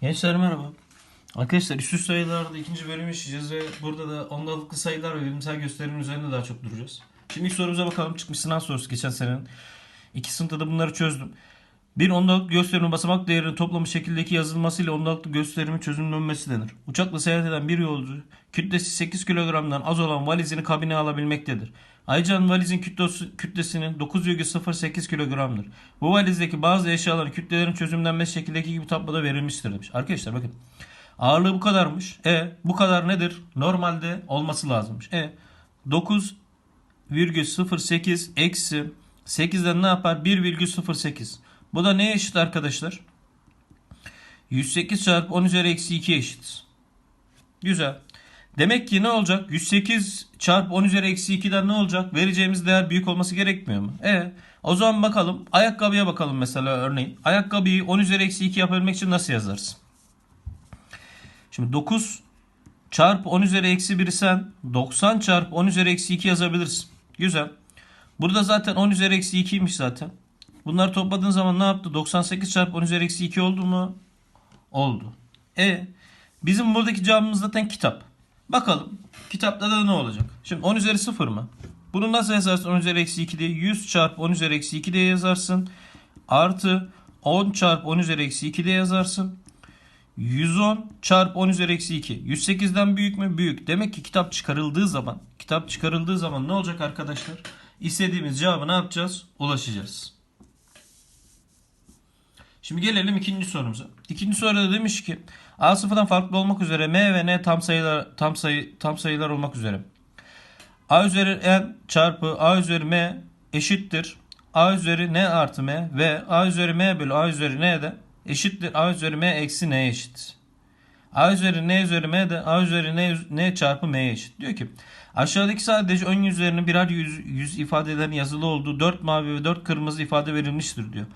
Gençler merhaba. Arkadaşlar üstü sayılarda ikinci bölümü işleyeceğiz ve burada da ondalıklı sayılar ve bilimsel gösterimin üzerinde daha çok duracağız. Şimdi ilk sorumuza bakalım. Çıkmış sınav sorusu geçen senenin. İki sınıfta da bunları çözdüm. Bir ondalıklı gösterimin basamak değerinin toplamı şekildeki yazılmasıyla ondalıklı gösterimin çözümlenmesi denir. Uçakla seyahat eden bir yolcu kütlesi 8 kilogramdan az olan valizini kabine alabilmektedir. Ayrıca valizin kütlesi, kütlesinin 9,08 kilogramdır. Bu valizdeki bazı eşyaların kütlelerin çözümlenmesi şekildeki gibi tabloda verilmiştir demiş. Arkadaşlar bakın. Ağırlığı bu kadarmış. E bu kadar nedir? Normalde olması lazımmış. E 9,08 eksi 8'den ne yapar? 1,08. Bu da neye eşit arkadaşlar? 108 çarpı 10 üzeri eksi 2 eşit. Güzel. Demek ki ne olacak? 108 çarpı 10 üzeri eksi 2'den ne olacak? Vereceğimiz değer büyük olması gerekmiyor mu? E o zaman bakalım. Ayakkabıya bakalım mesela örneğin. Ayakkabıyı 10 üzeri eksi 2 yapabilmek için nasıl yazarsın? Şimdi 9 çarpı 10 üzeri eksi 1'i sen 90 çarpı 10 üzeri eksi 2 yazabilirsin. Güzel. Burada zaten 10 üzeri eksi 2'ymiş zaten. Bunları topladığın zaman ne yaptı? 98 çarpı 10 üzeri eksi 2 oldu mu? Oldu. E bizim buradaki cevabımız zaten kitap. Bakalım kitapta da ne olacak? Şimdi 10 üzeri 0 mı? Bunu nasıl yazarsın 10 üzeri eksi 2 diye? 100 çarpı 10 üzeri eksi 2 diye yazarsın. Artı 10 çarpı 10 üzeri eksi 2 diye yazarsın. 110 çarpı 10 üzeri eksi 2. 108'den büyük mü? Büyük. Demek ki kitap çıkarıldığı zaman kitap çıkarıldığı zaman ne olacak arkadaşlar? İstediğimiz cevabı ne yapacağız? Ulaşacağız. Şimdi gelelim ikinci sorumuza. İkinci soruda demiş ki A sıfırdan farklı olmak üzere M ve N tam sayılar tam sayı tam sayılar olmak üzere. A üzeri N çarpı A üzeri M eşittir. A üzeri N artı M ve A üzeri M bölü A üzeri N de eşittir. A üzeri M eksi N eşit. A üzeri N üzeri M de A üzeri N, N çarpı M eşit. Diyor ki aşağıdaki sadece ön yüzlerinin birer yüz, yüz ifadelerin yazılı olduğu 4 mavi ve 4 kırmızı ifade verilmiştir diyor.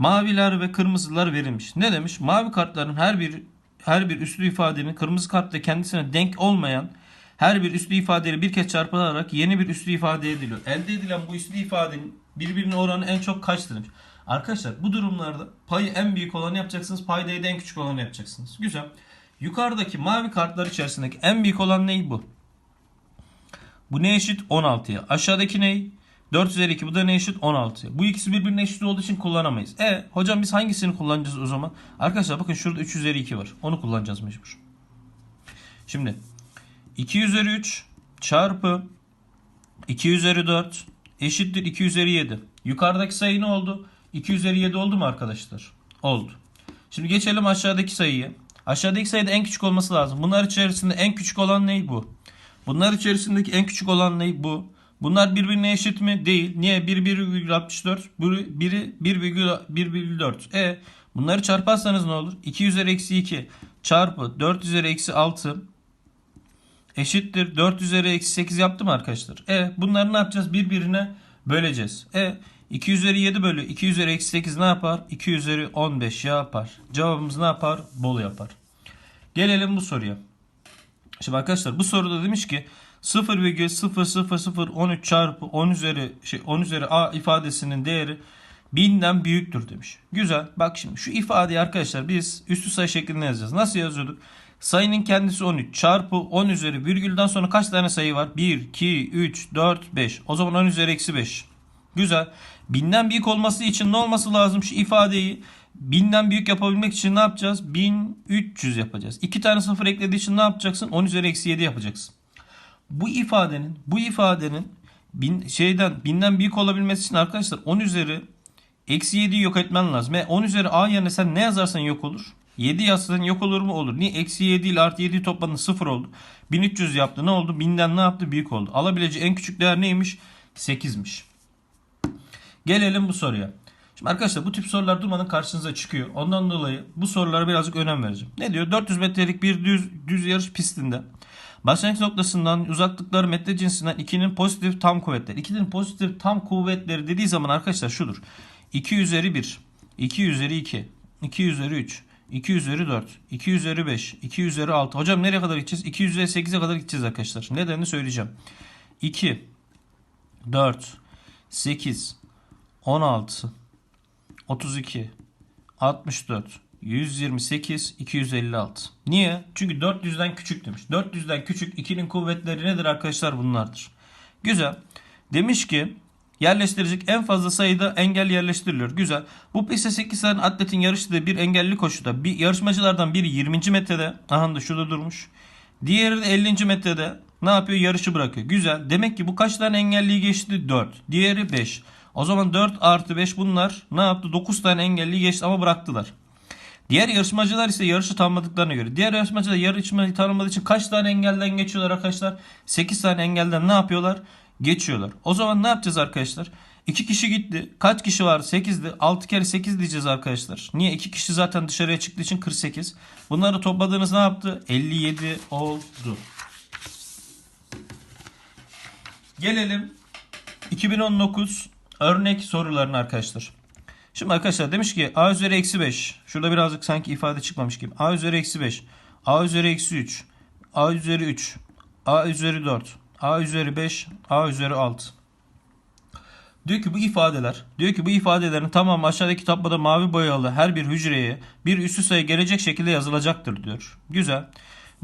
Maviler ve kırmızılar verilmiş. Ne demiş? Mavi kartların her bir her bir üslü ifadenin kırmızı kartta kendisine denk olmayan her bir üslü ifadeyle bir kez çarpılarak yeni bir üslü ifade ediliyor. Elde edilen bu üslü ifadenin birbirine oranı en çok kaçtır demiş. Arkadaşlar bu durumlarda payı en büyük olanı yapacaksınız. Paydayı da en küçük olanı yapacaksınız. Güzel. Yukarıdaki mavi kartlar içerisindeki en büyük olan ney bu? Bu ne eşit? 16'ya. Aşağıdaki ney? 4 üzeri 2 bu da ne eşit? 16. Bu ikisi birbirine eşit olduğu için kullanamayız. E hocam biz hangisini kullanacağız o zaman? Arkadaşlar bakın şurada 3 üzeri 2 var. Onu kullanacağız mecbur. Şimdi 2 üzeri 3 çarpı 2 üzeri 4 eşittir 2 üzeri 7. Yukarıdaki sayı ne oldu? 2 üzeri 7 oldu mu arkadaşlar? Oldu. Şimdi geçelim aşağıdaki sayıya. Aşağıdaki sayıda en küçük olması lazım. Bunlar içerisinde en küçük olan ney bu? Bunlar içerisindeki en küçük olan ney bu? Bunlar birbirine eşit mi? Değil. Niye? 1,64. Biri 1,4. E bunları çarparsanız ne olur? 2 üzeri eksi 2 çarpı 4 üzeri eksi 6 eşittir. 4 üzeri eksi 8 yaptım arkadaşlar. E bunları ne yapacağız? Birbirine böleceğiz. E 2 üzeri 7 bölü 2 üzeri eksi 8 ne yapar? 2 üzeri 15 yapar. Cevabımız ne yapar? Bol yapar. Gelelim bu soruya. Şimdi arkadaşlar bu soruda demiş ki 0,00013 çarpı 10 üzeri şey 10 üzeri a ifadesinin değeri 1000'den büyüktür demiş. Güzel. Bak şimdi şu ifadeyi arkadaşlar biz üstü sayı şeklinde yazacağız. Nasıl yazıyorduk? Sayının kendisi 13 çarpı 10 üzeri virgülden sonra kaç tane sayı var? 1, 2, 3, 4, 5. O zaman 10 üzeri eksi 5. Güzel. 1000'den büyük olması için ne olması lazım? Şu ifadeyi 1000'den büyük yapabilmek için ne yapacağız? 1300 yapacağız. 2 tane sıfır eklediği için ne yapacaksın? 10 üzeri eksi 7 yapacaksın. Bu ifadenin bu ifadenin bin, şeyden binden büyük olabilmesi için arkadaşlar 10 üzeri eksi 7'yi yok etmen lazım. E 10 üzeri a yerine sen ne yazarsan yok olur. 7 yazsan yok olur mu? Olur. Niye? Eksi 7 ile artı 7'yi topladın 0 oldu. 1300 yaptı. Ne oldu? 1000'den ne yaptı? Büyük oldu. Alabileceği en küçük değer neymiş? 8'miş. Gelelim bu soruya. Şimdi arkadaşlar bu tip sorular durmadan karşınıza çıkıyor. Ondan dolayı bu sorulara birazcık önem vereceğim. Ne diyor? 400 metrelik bir düz, düz yarış pistinde Başlangıç noktasından uzaklıkları metre cinsinden 2'nin pozitif tam kuvvetleri. 2'nin pozitif tam kuvvetleri dediği zaman arkadaşlar şudur. 2 üzeri 1, 2 üzeri 2, 2 üzeri 3, 2 üzeri 4, 2 üzeri 5, 2 üzeri 6. Hocam nereye kadar gideceğiz? 2 üzeri 8'e kadar gideceğiz arkadaşlar. Nedenini söyleyeceğim. 2, 4, 8, 16, 32, 64, 128, 256. Niye? Çünkü 400'den küçük demiş. 400'den küçük 2'nin kuvvetleri nedir arkadaşlar? Bunlardır. Güzel. Demiş ki yerleştirecek en fazla sayıda engel yerleştiriliyor. Güzel. Bu piste 8 tane atletin yarıştığı bir engelli koşuda bir yarışmacılardan biri 20. metrede. Aha da şurada durmuş. Diğeri de 50. metrede ne yapıyor? Yarışı bırakıyor. Güzel. Demek ki bu kaç tane engelliyi geçti? 4. Diğeri 5. O zaman 4 artı 5 bunlar ne yaptı? 9 tane engelliyi geçti ama bıraktılar. Diğer yarışmacılar ise yarışı tanımadıklarına göre. Diğer yarışmacılar yarışmayı tanımadığı için kaç tane engelden geçiyorlar arkadaşlar? 8 tane engelden ne yapıyorlar? Geçiyorlar. O zaman ne yapacağız arkadaşlar? 2 kişi gitti. Kaç kişi var? 8'di. 6 kere 8 diyeceğiz arkadaşlar. Niye? 2 kişi zaten dışarıya çıktığı için 48. Bunları topladığınız ne yaptı? 57 oldu. Gelelim 2019 örnek sorularına arkadaşlar. Şimdi arkadaşlar demiş ki a üzeri eksi 5. Şurada birazcık sanki ifade çıkmamış gibi. a üzeri eksi 5. a üzeri eksi 3. a üzeri 3. a üzeri 4. a üzeri 5. a üzeri 6. Diyor ki bu ifadeler, diyor ki bu ifadelerin tamamı aşağıdaki tabloda mavi boyalı her bir hücreye bir üssü sayı gelecek şekilde yazılacaktır diyor. Güzel.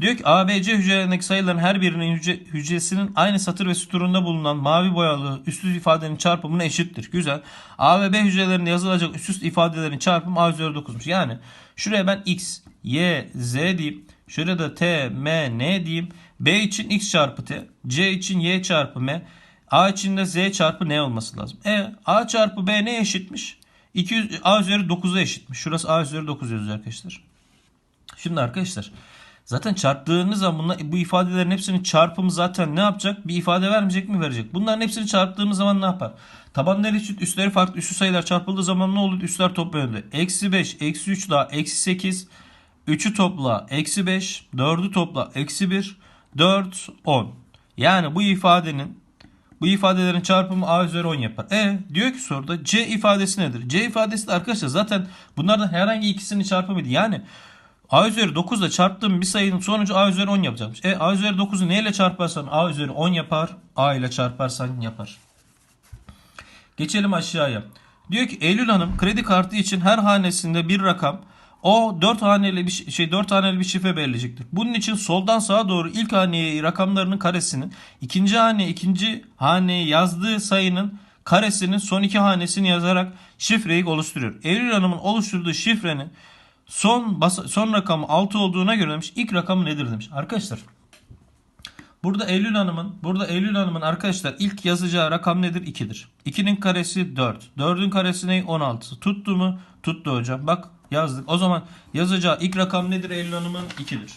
Diyor ki A, B, C hücrelerindeki sayıların her birinin hücre, hücresinin aynı satır ve süturunda bulunan mavi boyalı üstsüz ifadenin çarpımına eşittir. Güzel. A ve B hücrelerinde yazılacak üstsüz ifadelerin çarpımı A üzeri 9'muş. Yani şuraya ben X, Y, Z diyeyim. Şuraya da T, M, N diyeyim. B için X çarpı T, C için Y çarpı M, A için de Z çarpı N olması lazım. E A çarpı B ne eşitmiş? 200, A üzeri 9'a eşitmiş. Şurası A üzeri 9 yazıyor arkadaşlar. Şimdi arkadaşlar zaten çarptığınız zaman bunlar, bu ifadelerin hepsinin çarpımı zaten ne yapacak? Bir ifade vermeyecek mi? Verecek. Bunların hepsini çarptığımız zaman ne yapar? Tabanları eşit, üstleri farklı, üstü sayılar çarpıldığı zaman ne olur? Üstler toplanıyor. Eksi 5, eksi 3 daha eksi 8. 3'ü topla eksi 5, 4'ü topla eksi 1, 4, 10. Yani bu ifadenin bu ifadelerin çarpımı a üzeri 10 yapar. E diyor ki soruda c ifadesi nedir? c ifadesi de arkadaşlar zaten bunlardan herhangi ikisinin çarpımıydı. Yani a üzeri 9 ile çarptığım bir sayının sonucu a üzeri 10 yapacakmış. E a üzeri 9'u neyle çarparsan a üzeri 10 yapar. a ile çarparsan yapar. Geçelim aşağıya. Diyor ki Eylül Hanım kredi kartı için her hanesinde bir rakam o 4 haneli bir şey 4 haneli bir şifre belirleyecektir. Bunun için soldan sağa doğru ilk haneye rakamlarının karesinin, ikinci hane ikinci haneye yazdığı sayının karesinin son iki hanesini yazarak şifreyi oluşturuyor. Eylül Hanım'ın oluşturduğu şifrenin son basa- son rakamı 6 olduğuna göre demiş ilk rakamı nedir demiş. Arkadaşlar Burada Eylül Hanım'ın burada Eylül Hanım'ın arkadaşlar ilk yazacağı rakam nedir? 2'dir. 2'nin karesi 4. 4'ün karesi ne? 16. Tuttu mu? Tuttu hocam. Bak yazdık. O zaman yazacağı ilk rakam nedir Eylül Hanım'ın? 2'dir.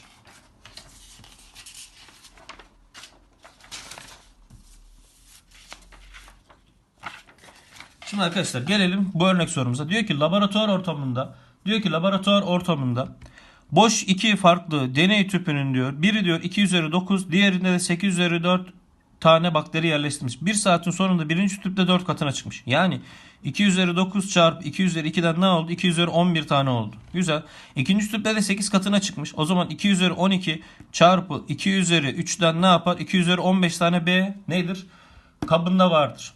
Şimdi arkadaşlar gelelim bu örnek sorumuza. Diyor ki laboratuvar ortamında diyor ki laboratuvar ortamında boş iki farklı deney tüpünün diyor biri diyor 2 üzeri 9 diğerinde de 8 üzeri 4 tane bakteri yerleştirmiş. Bir saatin sonunda birinci tüpte 4 katına çıkmış. Yani 2 üzeri 9 çarpı 2 üzeri 2'den ne oldu? 2 üzeri 11 tane oldu. Güzel. İkinci tüpte de 8 katına çıkmış. O zaman 2 üzeri 12 çarpı 2 üzeri 3'ten ne yapar? 2 üzeri 15 tane B nedir? Kabında vardır.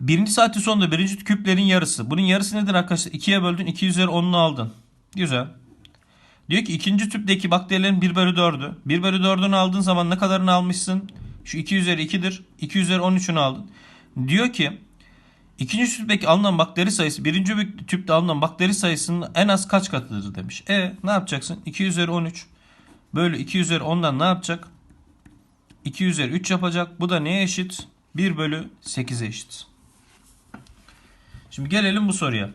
Birinci saatin sonunda birinci küplerin yarısı. Bunun yarısı nedir arkadaşlar? 2'ye böldün 2 üzeri 10'unu aldın. Güzel. Diyor ki ikinci tüpteki bakterilerin 1 bölü 4'ü. 1 bölü 4'ünü aldığın zaman ne kadarını almışsın? Şu 2 üzeri 2'dir. 2 üzeri 13'ünü aldın. Diyor ki ikinci tüpteki alınan bakteri sayısı birinci tüpte alınan bakteri sayısının en az kaç katıdır demiş. E ne yapacaksın? 2 üzeri 13 bölü 2 üzeri 10'dan ne yapacak? 2 üzeri 3 yapacak. Bu da neye eşit? 1 bölü 8'e eşit. Şimdi gelelim bu soruya.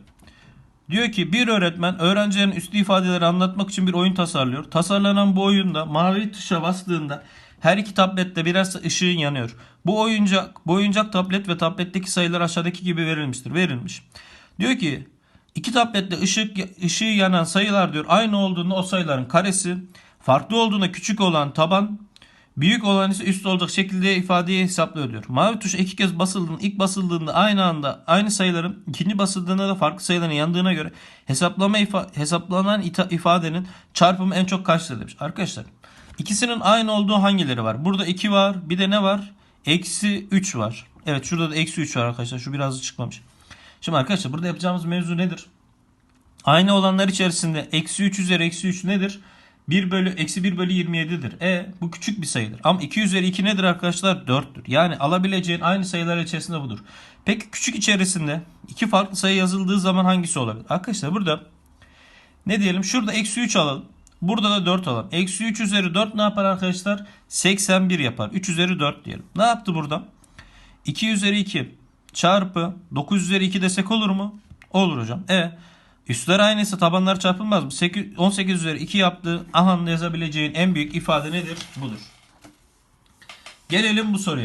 Diyor ki bir öğretmen öğrencilerin üstü ifadeleri anlatmak için bir oyun tasarlıyor. Tasarlanan bu oyunda mavi tuşa bastığında her iki tablette birer ışığın yanıyor. Bu oyuncak, bu oyuncak tablet ve tabletteki sayılar aşağıdaki gibi verilmiştir. Verilmiş. Diyor ki iki tablette ışık ışığı yanan sayılar diyor aynı olduğunda o sayıların karesi farklı olduğunda küçük olan taban Büyük olan ise üst olacak şekilde ifadeyi hesaplıyor diyor. Mavi tuş iki kez basıldığında ilk basıldığında aynı anda aynı sayıların ikinci basıldığında da farklı sayıların yandığına göre hesaplama ifa hesaplanan ifadenin çarpımı en çok kaçtır demiş. Arkadaşlar ikisinin aynı olduğu hangileri var? Burada 2 var bir de ne var? Eksi 3 var. Evet şurada da eksi 3 var arkadaşlar. Şu biraz çıkmamış. Şimdi arkadaşlar burada yapacağımız mevzu nedir? Aynı olanlar içerisinde eksi 3 üzeri eksi 3 nedir? 1 bölü eksi 1 bölü 27'dir. E bu küçük bir sayıdır. Ama 2 üzeri 2 nedir arkadaşlar? 4'tür. Yani alabileceğin aynı sayılar içerisinde budur. Peki küçük içerisinde iki farklı sayı yazıldığı zaman hangisi olabilir? Arkadaşlar burada ne diyelim? Şurada eksi 3 alalım. Burada da 4 alalım. Eksi 3 üzeri 4 ne yapar arkadaşlar? 81 yapar. 3 üzeri 4 diyelim. Ne yaptı burada? 2 üzeri 2 çarpı 9 üzeri 2 desek olur mu? Olur hocam. E üstler aynıysa tabanlar çarpılmaz mı? 8, 18 üzeri 2 yaptığı anlamda yazabileceğin en büyük ifade nedir? Budur. Gelelim bu soruya.